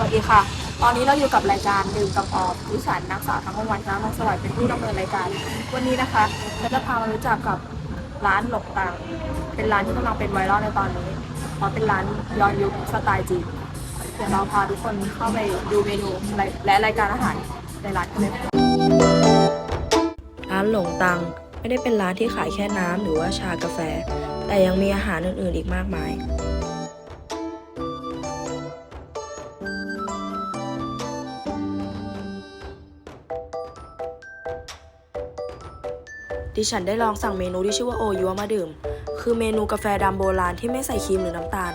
วัสดีค่ะ ตอนนี้เราอยู่กับรายการดื่มกับออมดิฉันนักสาวทั้งวันช้งมังสวัสดิ์เป็นผู้ดำเนินรายการ วันนี้นะคะเราจะพามารู้จักกับร้านหลกตังเป็นร้านที่กำลังเป็นไวรัลในตอนนี้เพราะเป็นร้านย้อนยุคสไตล์จีนเดี๋ยวเราพาทุกคนเข้าไปดูเมนูและรายการอาหารในร้านกันเลยร้านหลงตังไม่ได้เป็นร้านที่ขายแค่น้ำหรือว่าชากาแฟ แต่ยังมีอาหารอื่นๆอีกมากมาย ดิฉันได้ลองสั่งเมนูที่ชื่อว่าโอยัวมาดื่ม คือเมนูกาแฟดำโบราณที่ไม่ใส่ครีมหรือน้ำตาล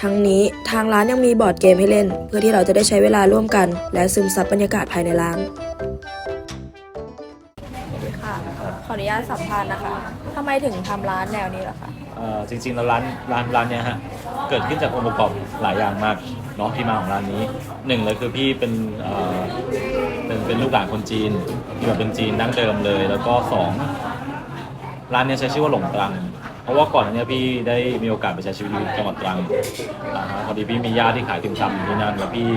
ทั้งนี้ทางร้านยังมีบอร์ดเกมให้เล่น เพื่อที่เราจะได้ใช้เวลาร่วมกัน และซึมซับบรรยากาศภายในร้านค่ะขออนุญาตสัมภาษณ์นะคะทำไมถึงทำร้านแนวนี้ล่ะคะ จริงๆแล้วร้านร้านร้านเนี้ยฮะเกิดขึ้นจากองค์ประกอบหลายอย่างมากเนาะที่มาของร้านนี้หนึ่งเลยคือพี่เป็นเอ่อเป็นเป็นลูกหลานคนจีนที่แบบเป็นจีนดั้งเดิมเลย แล้วก็สองร้านเนี้ยใช้ชื่อว่าหลงตรัง เพราะว่าก่อนหน้าเนี้ยพี่ได้มีโอกาสไปใช้ชีวิตอยู่จังหวัดตรังอ่าฮะพอดีพี่มีญาติที่ขายติ่มซำอยู่ที่นั่นแล้วพี่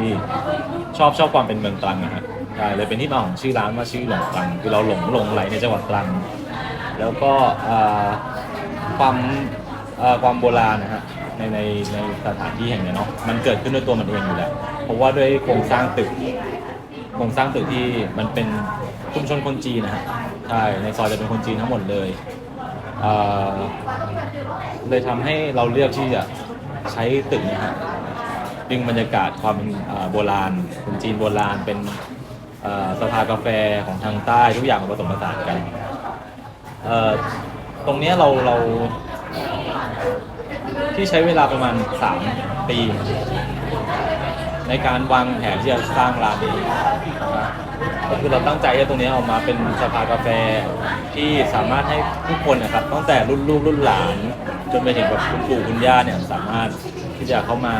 ชอบชอบความเป็นเมืองตรังนะฮะใช่เลยเป็นที่มาของชื่อร้านว่าชื่อหลงตรัง คือเราหลงหลงไหลในจังหวัดตรัง แล้วก็อ่า ความเอ่อความโบราณนะฮะในในในสถานที่แห่งเนี้ยเนาะมันเกิดขึ้นด้วยตัวมันเองอยู่แล้ว เพราะว่าด้วยโครงสร้างตึก โครงสร้างตึกที่มันเป็นชุมชนคนจีนนะฮะใช่ในซอยจะเป็นคนจีนทั้งหมดเลยเอ่อเลยทำให้เราเลือกที่จะใช้ตึกเนะฮะดึงบรรยากาศความเป็นเอ่อโบราณคนจีนโบราณเป็นเอ่อสภากาแฟของทางใต้ทุกอย่างมาผสมผสานกัน เอ่อ ตรงเนี้ยเราเรา ที่ใช้เวลาประมาณ3ปี ในการวางแผนที่จะสร้างร้านนี้นะครับก็คือเราตั้งใจให้ตรงเนี้ยออกมาเป็นสภากาแฟที่สามารถให้ทุกคนนะครับตั้งแต่รุ่นลูกรุ่นหลาน จนไปถึงแบบคุณปู่คุณย่าเนี่ยสามารถที่จะเข้ามา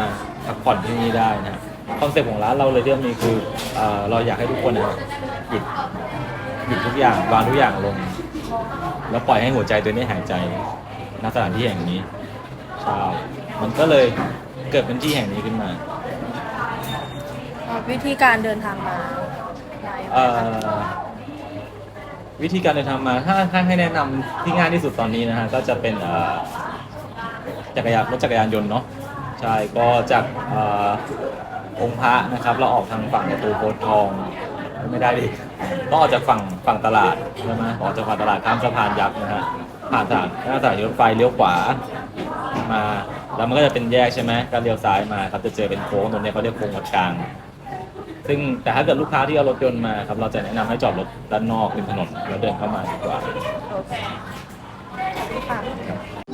พักผ่อนที่นี่ได้นะคอนเซ็ปต์ของร้านเราเลยที่มีคือเอ่อเราอยากให้ทุกคนนะครับหยุดหยุดทุกอย่างวางทุกอย่างลง แล้วปล่อยให้หัวใจตัวนี้หายใจณสถานที่แห่งนี้ใช่มันก็เลยเกิดเป็นที่แห่งนี้ขึ้นมาวิธีการเดินทางมาได้ไหมเอ่คะอวิธีการเดินทางมาถ้าถ้าให้แนะนำที่ง่ายที่สุดตอนนี้นะฮะก็จะเป็นเอ่อจักรยานรถจักรยานยนต์เนาะใช่ก็จากเอ่อองค์พระนะครับ เราออกทางฝั่งประตูโพธิ์ทอง ไม่ได้ดิต้องออกจากฝั่งฝั่งตลาดใช่ไหมออกจากฝั่งตลาดข้ามสะพานยักษ์นะฮะผ่านสถานหน้าสถานีรถไฟเลี้ยวขวามาแล้วมันก็จะเป็นแยกใช่ไหมก็เลี้ยวซ้ายมาครับจะเจอเป็นโค้งตรงนี้เขาเรียกโค้งวัดกลาง ซึ่งแต่ถ้าเกิดลูกค้าที่เอารถยนต์มาครับเราจะแนะนำให้จอดรถด้านนอกริมถนนแล้วเดินเข้ามาดีกว่า โอเคค่ะ